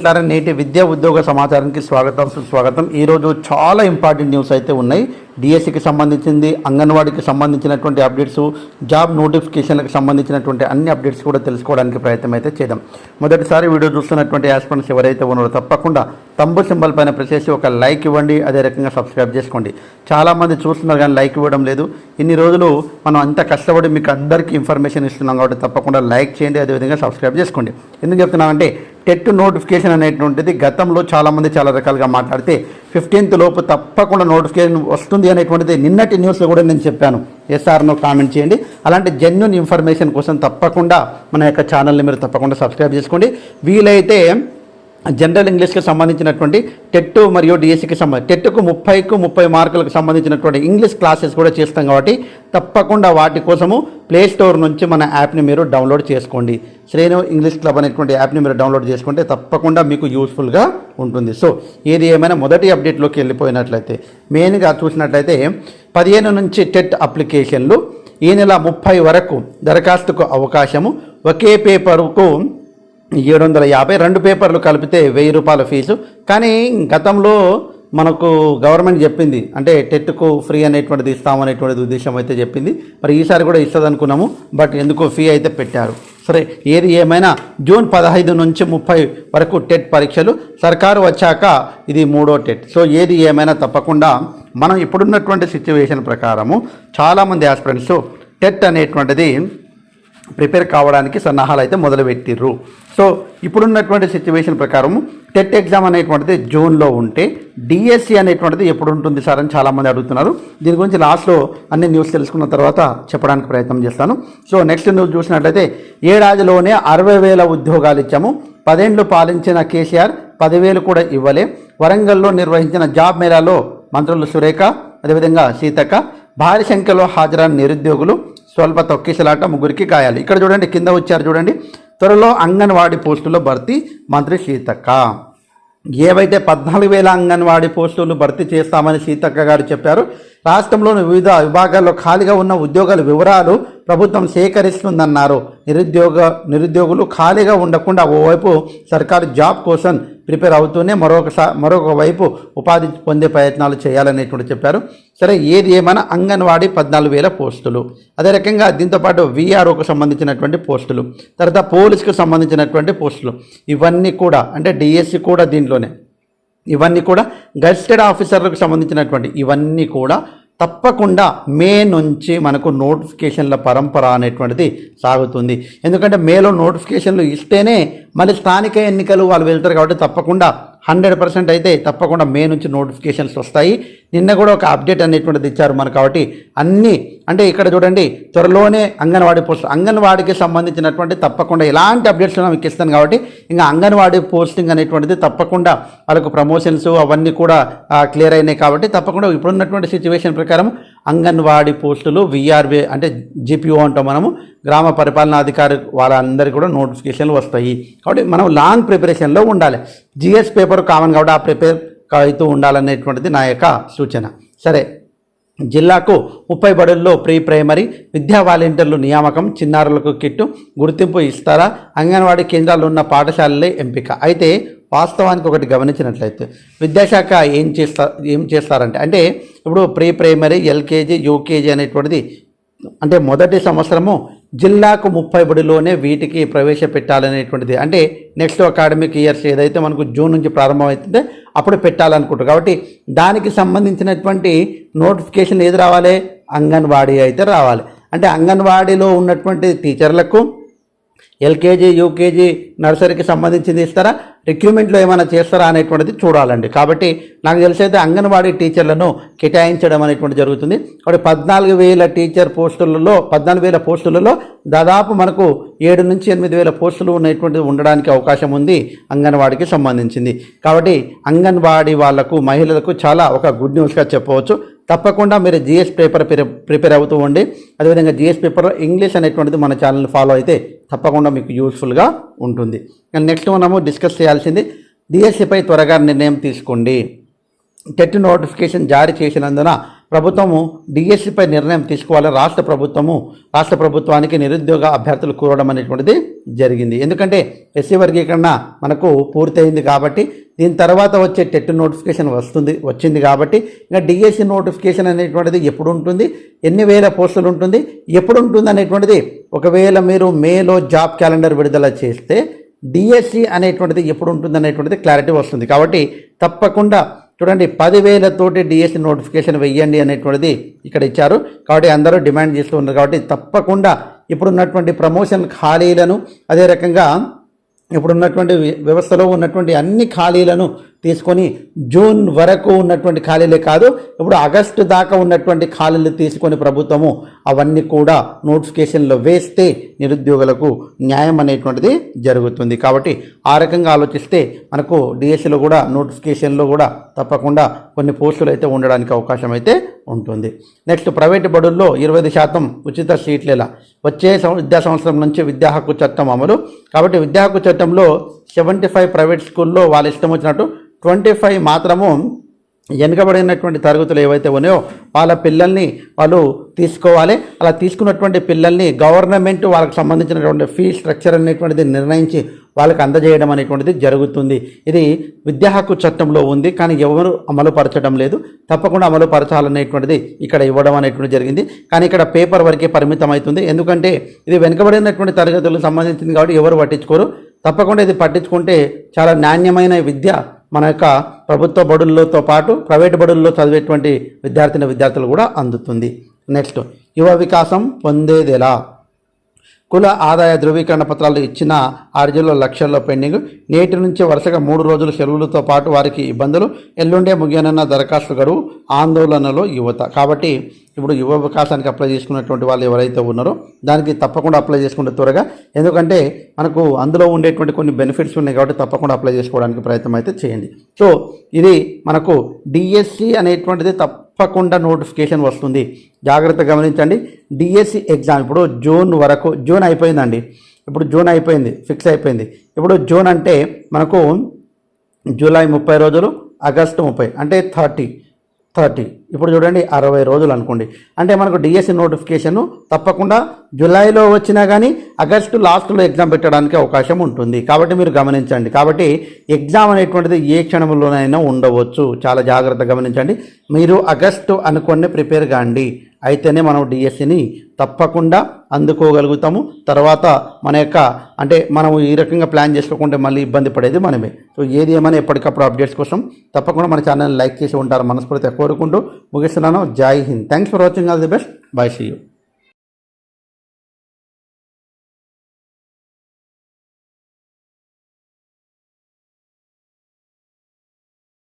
మిత్రులారా నేటి విద్యా ఉద్యోగ సమాచారానికి స్వాగతం సుస్వాగతం. ఈరోజు చాలా ఇంపార్టెంట్ న్యూస్ అయితే ఉన్నాయి. డిఎస్సికి సంబంధించింది అంగన్వాడీకి సంబంధించినటువంటి అప్డేట్స్ జాబ్ నోటిఫికేషన్లకు సంబంధించినటువంటి అన్ని అప్డేట్స్ కూడా తెలుసుకోవడానికి ప్రయత్నం అయితే చేద్దాం. మొదటిసారి వీడియో చూస్తున్నటువంటి యాస్పిరెంట్స్ ఎవరైతే ఉన్నారో తప్పకుండా తంబు సింబల్ పైన ప్రెస్ చేసి ఒక లైక్ ఇవ్వండి అదే రకంగా సబ్స్క్రైబ్ చేసుకోండి. చాలామంది చూస్తున్నారు కానీ లైక్ ఇవ్వడం లేదు. ఇన్ని రోజులు మనం అంత కష్టపడి మీకు అందరికీ ఇన్ఫర్మేషన్ ఇస్తున్నాం కాబట్టి తప్పకుండా లైక్ చేయండి అదేవిధంగా సబ్స్క్రైబ్ చేసుకోండి. ఎందుకు చెప్తున్నానంటే టెట్ నోటిఫికేషన్ అనేటువంటిది గతంలో చాలామంది చాలా రకాలుగా మాట్లాడితే ఫిఫ్టీన్త్ లోపు తప్పకుండా నోటిఫికేషన్ వస్తుంది అనేటువంటిది నిన్నటి న్యూస్లో కూడా నేను చెప్పాను. ఎస్ఆర్ను కామెంట్ చేయండి. అలాంటి జెన్యున్ ఇన్ఫర్మేషన్ కోసం తప్పకుండా మన యొక్క ఛానల్ని మీరు తప్పకుండా సబ్స్క్రైబ్ చేసుకోండి. వీలైతే జనరల్ ఇంగ్లీష్కి సంబంధించినటువంటి టెట్ మరియు డిఎస్సికి సంబంధించి టెట్కు ముప్పైకు ముప్పై మార్కులకు సంబంధించినటువంటి ఇంగ్లీష్ క్లాసెస్ కూడా చేస్తాం కాబట్టి తప్పకుండా వాటి కోసము ప్లే స్టోర్ నుంచి మన యాప్ని మీరు డౌన్లోడ్ చేసుకోండి. శ్రేణు ఇంగ్లీష్ క్లబ్ అనేటువంటి యాప్ని మీరు డౌన్లోడ్ చేసుకుంటే తప్పకుండా మీకు యూస్ఫుల్గా ఉంటుంది. సో ఏది ఏమైనా మొదటి అప్డేట్లోకి వెళ్ళిపోయినట్లయితే మెయిన్గా చూసినట్లయితే పదిహేను నుంచి టెట్ అప్లికేషన్లు ఈ నెల ముప్పై వరకు దరఖాస్తుకు అవకాశము. ఒకే పేపర్కు ఏడు వందల యాభై రెండు పేపర్లు కలిపితే వెయ్యి రూపాయల ఫీజు. కానీ గతంలో మనకు గవర్నమెంట్ చెప్పింది. అంటే టెట్కు ఫ్రీ అనేటువంటిది ఇస్తాము అనేటువంటి ఉద్దేశం అయితే చెప్పింది. మరి ఈసారి కూడా ఇస్తుంది అనుకున్నాము బట్ ఎందుకో ఫీ అయితే పెట్టారు. సరే ఏది ఏమైనా జూన్ పదహైదు నుంచి ముప్పై వరకు టెట్ పరీక్షలు. సర్కారు వచ్చాక ఇది మూడో టెట్. సో ఏది ఏమైనా తప్పకుండా మనం ఇప్పుడున్నటువంటి సిచ్యువేషన్ ప్రకారము చాలామంది ఆస్పిరెంట్స్ టెట్ అనేటువంటిది ప్రిపేర్ కావడానికి సన్నాహాలు అయితే మొదలుపెట్టిర్రు. సో ఇప్పుడున్నటువంటి సిచ్యువేషన్ ప్రకారం టెట్ ఎగ్జామ్ అనేటువంటిది జూన్లో ఉంటే డిఎస్సి అనేటువంటిది ఎప్పుడు ఉంటుంది సార్ అని చాలామంది అడుగుతున్నారు. దీని గురించి లాస్ట్లో అన్ని న్యూస్ తెలుసుకున్న తర్వాత చెప్పడానికి ప్రయత్నం చేస్తాను. సో నెక్స్ట్ న్యూస్ చూసినట్లయితే ఏడాదిలోనే అరవై వేల ఉద్యోగాలు ఇచ్చాము. పదేండ్లు పాలించిన కేసీఆర్ పదివేలు కూడా ఇవ్వలే. వరంగల్లో నిర్వహించిన జాబ్ మేళాలో మంత్రులు సురేఖ అదేవిధంగా సీతక్క భారీ సంఖ్యలో హాజరైన నిరుద్యోగులు స్వల్ప తొక్కిసలాట ముగ్గురికి గాయాలు. ఇక్కడ చూడండి కింద వచ్చారు చూడండి. త్వరలో అంగన్వాడీ పోస్టులో భర్తీ మంత్రి సీతక్క. ఏవైతే పద్నాలుగు వేల అంగన్వాడీ పోస్టులు భర్తీ చేస్తామని సీతక్క గారు చెప్పారు రాష్ట్రంలోని వివిధ విభాగాల్లో ఖాళీగా ఉన్న ఉద్యోగాల వివరాలు ప్రభుత్వం సేకరిస్తుందన్నారు. నిరుద్యోగ నిరుద్యోగులు ఖాళీగా ఉండకుండా ఓవైపు సర్కారు జాబ్ కోసం ప్రిపేర్ అవుతూనే మరొకసారి మరొక వైపు ఉపాధి పొందే ప్రయత్నాలు చేయాలనేటువంటి చెప్పారు. సరే ఏది ఏమైనా అంగన్వాడీ పద్నాలుగు వేల పోస్టులు. అదే రకంగా దీంతోపాటు విఆర్ఓకు సంబంధించినటువంటి పోస్టులు తర్వాత పోలీస్కి సంబంధించినటువంటి పోస్టులు. ఇవన్నీ కూడా అంటే డిఎస్సి కూడా దీంట్లోనే. ఇవన్నీ కూడా గస్టెడ్ ఆఫీసర్లకు సంబంధించినటువంటి ఇవన్నీ కూడా తప్పకుండా మే నుంచి మనకు నోటిఫికేషన్ల పరంపర అనేటువంటిది సాగుతుంది. ఎందుకంటే మేలో నోటిఫికేషన్లు ఇస్తేనే మళ్ళీ స్థానిక ఎన్నికలు వాళ్ళు వెళ్తారు కాబట్టి తప్పకుండా హండ్రెడ్ పర్సెంట్ అయితే తప్పకుండా మే నుంచి నోటిఫికేషన్స్ వస్తాయి. నిన్న కూడా ఒక అప్డేట్ అనేటువంటిది ఇచ్చారు మనకు కాబట్టి అన్నీ అంటే ఇక్కడ చూడండి త్వరలోనే అంగన్వాడీ పోస్ట్ అంగన్వాడీకి సంబంధించినటువంటి తప్పకుండా ఎలాంటి అప్డేట్స్ మీకు ఇస్తాను కాబట్టి ఇంకా అంగన్వాడీ పోస్టింగ్ అనేటువంటిది తప్పకుండా వాళ్ళకు ప్రమోషన్స్ అవన్నీ కూడా క్లియర్ అయినాయి కాబట్టి తప్పకుండా ఇప్పుడున్నటువంటి సిచ్యువేషన్ ప్రకారం అంగన్వాడీ పోస్టులు వీఆర్బీ అంటే జిపిఓ అంటాం మనము గ్రామ పరిపాలనాధికారి వాళ్ళందరికీ కూడా నోటిఫికేషన్లు వస్తాయి. కాబట్టి మనం లాంగ్ ప్రిపరేషన్లో ఉండాలి. జిఎస్ పేపర్ కామన్ కాబట్టి ఆ ప్రిపేర్ అవుతూ ఉండాలనేటువంటిది నా యొక్క సూచన. సరే జిల్లాకు ముప్పై బడుల్లో ప్రీ ప్రైమరీ విద్యా వాలంటీర్లు నియామకం చిన్నారులకు కిట్టు గుర్తింపు ఇస్తారా? అంగన్వాడీ కేంద్రాలు ఉన్న పాఠశాలలే ఎంపిక. అయితే వాస్తవానికి ఒకటి గమనించినట్లయితే విద్యాశాఖ ఏం చేస్తా ఏం చేస్తారంటే అంటే ఇప్పుడు ప్రీ ప్రైమరీ ఎల్కేజీ యూకేజీ అనేటువంటిది అంటే మొదటి సంవత్సరము జిల్లాకు ముప్పై బడిలోనే వీటికి ప్రవేశపెట్టాలనేటువంటిది. అంటే నెక్స్ట్ అకాడమిక్ ఇయర్స్ ఏదైతే మనకు జూన్ నుంచి ప్రారంభమవుతుందో అప్పుడు పెట్టాలనుకుంటారు. కాబట్టి దానికి సంబంధించినటువంటి నోటిఫికేషన్ ఏది రావాలి? అంగన్వాడీ అయితే రావాలి. అంటే అంగన్వాడీలో ఉన్నటువంటి టీచర్లకు ఎల్కేజీ యూకేజీ నర్సరీకి సంబంధించింది ఇస్తారా? రిక్రూట్మెంట్లో ఏమైనా చేస్తారా అనేటువంటిది చూడాలండి. కాబట్టి నాకు తెలిసైతే అంగన్వాడీ టీచర్లను కేటాయించడం అనేటువంటి జరుగుతుంది. కాబట్టి పద్నాలుగు వేల టీచర్ పోస్టులలో పద్నాలుగు వేల పోస్టులలో దాదాపు మనకు ఏడు నుంచి ఎనిమిది వేల పోస్టులు ఉన్నటువంటిది ఉండడానికి అవకాశం ఉంది అంగన్వాడీకి సంబంధించింది. కాబట్టి అంగన్వాడీ వాళ్ళకు మహిళలకు చాలా ఒక గుడ్ న్యూస్గా చెప్పవచ్చు. తప్పకుండా మీరు జిఎస్ పేపర్ ప్రిపేర్ అవుతూ ఉండి అదేవిధంగా జిఎస్ పేపర్లో ఇంగ్లీష్ అనేటువంటిది మన ఛానల్ని ఫాలో అయితే తప్పకుండా మీకు యూస్ఫుల్గా ఉంటుంది. నెక్స్ట్ మనము డిస్కస్ చేయాల్సింది డిఎస్సిపై త్వరగా నిర్ణయం తీసుకోండి. టెట్ నోటిఫికేషన్ జారీ చేసినందున ప్రభుత్వము డిఎస్సిపై నిర్ణయం తీసుకోవాలి. రాష్ట్ర ప్రభుత్వము రాష్ట్ర ప్రభుత్వానికి నిరుద్యోగ అభ్యర్థులు కోరడం అనేటువంటిది జరిగింది. ఎందుకంటే ఎస్సీ వర్గీకరణ మనకు పూర్తయింది కాబట్టి దీని తర్వాత వచ్చే టెట్ నోటిఫికేషన్ వస్తుంది వచ్చింది కాబట్టి ఇంకా డిఎస్సి నోటిఫికేషన్ అనేటువంటిది ఎప్పుడు ఉంటుంది ఎన్ని వేల పోస్టులు ఉంటుంది ఎప్పుడు ఉంటుంది అనేటువంటిది ఒకవేళ మీరు మేలో జాబ్ క్యాలెండర్ విడుదల చేస్తే డిఎస్సి అనేటువంటిది ఎప్పుడు ఉంటుంది అనేటువంటిది క్లారిటీ వస్తుంది. కాబట్టి తప్పకుండా చూడండి పదివేలతోటి డిఎస్సి నోటిఫికేషన్ వెయ్యండి అనేటువంటిది ఇక్కడ ఇచ్చారు. కాబట్టి అందరూ డిమాండ్ చేస్తూ ఉన్నారు. కాబట్టి తప్పకుండా ఇప్పుడున్నటువంటి ప్రమోషన్ ఖాళీలను అదే రకంగా ఇప్పుడున్నటువంటి వ్యవస్థలో ఉన్నటువంటి అన్ని ఖాళీలను తీసుకొని జూన్ వరకు ఉన్నటువంటి ఖాళీలే కాదు ఇప్పుడు ఆగస్టు దాకా ఉన్నటువంటి ఖాళీలు తీసుకొని ప్రభుత్వము అవన్నీ కూడా నోటిఫికేషన్లో వేస్తే నిరుద్యోగులకు న్యాయం అనేటువంటిది జరుగుతుంది. కాబట్టి ఆ రకంగా ఆలోచిస్తే మనకు డిఎస్సిలో కూడా నోటిఫికేషన్లో కూడా తప్పకుండా కొన్ని పోస్టులు అయితే ఉండడానికి అవకాశం అయితే ఉంటుంది. నెక్స్ట్ ప్రైవేట్ బడుల్లో ఇరవై శాతం ఉచిత సీట్లు వచ్చే విద్యా సంవత్సరం నుంచి విద్యా హక్కు చట్టం అమలు. కాబట్టి విద్యా హక్కు చట్టంలో సెవెంటీ ఫైవ్ ప్రైవేట్ స్కూల్లో వాళ్ళ ఇష్టం వచ్చినట్టు ట్వంటీ ఫైవ్ మాత్రము వెనుకబడినటువంటి తరగతులు ఏవైతే ఉన్నాయో వాళ్ళ పిల్లల్ని వాళ్ళు తీసుకోవాలి. అలా తీసుకున్నటువంటి పిల్లల్ని గవర్నమెంట్ వాళ్ళకి సంబంధించినటువంటి ఫీ స్ట్రక్చర్ అనేటువంటిది నిర్ణయించి వాళ్ళకి అందజేయడం అనేటువంటిది జరుగుతుంది. ఇది విద్యా హక్కు చట్టంలో ఉంది కానీ ఎవరు అమలు పరచడం లేదు. తప్పకుండా అమలు పరచాలనేటువంటిది ఇక్కడ ఇవ్వడం అనేటువంటిది జరిగింది. కానీ ఇక్కడ పేపర్ వరకే పరిమితం అవుతుంది ఎందుకంటే ఇది వెనుకబడినటువంటి తరగతులకు సంబంధించింది కాబట్టి ఎవరు పట్టించుకోరు. తప్పకుండా ఇది పట్టించుకుంటే చాలా నాణ్యమైన విద్య మన యొక్క ప్రభుత్వ బడుల్లోతో పాటు ప్రైవేట్ బడుల్లో చదివేటువంటి విద్యార్థిని విద్యార్థులు కూడా అందుతుంది. నెక్స్ట్ యువ వికాసం పొందేదెలా? కుల ఆదాయ ధృవీకరణ పత్రాలు ఇచ్చిన ఆర్జీలో లక్షల్లో పెండింగ్. నేటి నుంచి వరుసగా మూడు రోజులు సెలవులతో పాటు వారికి ఇబ్బందులు. ఎల్లుండే ముగియనున్న దరఖాస్తు గడువు ఆందోళనలో యువత. కాబట్టి ఇప్పుడు యువ అవకాశానికి అప్లై చేసుకున్నటువంటి వాళ్ళు ఎవరైతే ఉన్నారో దానికి తప్పకుండా అప్లై చేసుకుంటే త్వరగా. ఎందుకంటే మనకు అందులో ఉండేటువంటి కొన్ని బెనిఫిట్స్ ఉన్నాయి కాబట్టి తప్పకుండా అప్లై చేసుకోవడానికి ప్రయత్నం అయితే చేయండి. సో ఇది మనకు డిఎస్సి అనేటువంటిది తప్పకుండా నోటిఫికేషన్ వస్తుంది. జాగ్రత్త గమనించండి. డిఎస్సి ఎగ్జామ్ ఇప్పుడు జూన్ వరకు జూన్ అయిపోయిందండి. ఇప్పుడు జూన్ అయిపోయింది ఫిక్స్ అయిపోయింది. ఇప్పుడు జూన్ అంటే మనకు జూలై ముప్పై రోజులు ఆగస్టు ముప్పై అంటే థర్టీ. థర్టీ. ఇప్పుడు చూడండి అరవై రోజులు అనుకోండి. అంటే మనకు డిఎస్సి నోటిఫికేషన్ తప్పకుండా జూలైలో వచ్చినా కానీ ఆగస్టు లాస్ట్లో ఎగ్జామ్ పెట్టడానికి అవకాశం ఉంటుంది. కాబట్టి మీరు గమనించండి. కాబట్టి ఎగ్జామ్ అనేటువంటిది ఏ క్షణంలోనైనా ఉండవచ్చు. చాలా జాగ్రత్త గమనించండి. మీరు ఆగస్టు అనుకోని ప్రిపేర్ కాండి. అయితేనే మనం డిఎస్సిని తప్పకుండా అందుకోగలుగుతాము. తర్వాత మన యొక్క అంటే మనం ఈ రకంగా ప్లాన్ చేసుకోకుంటే మళ్ళీ ఇబ్బంది పడేది మనమే. సో ఏది ఏమైనా ఎప్పటికప్పుడు అప్డేట్స్ కోసం తప్పకుండా మన ఛానల్ని లైక్ చేసి ఉంటారు మనస్ఫూర్తిగా కోరుకుంటూ ముగిస్తున్నాను. Jai Hind. Thanks for watching all the best bye see you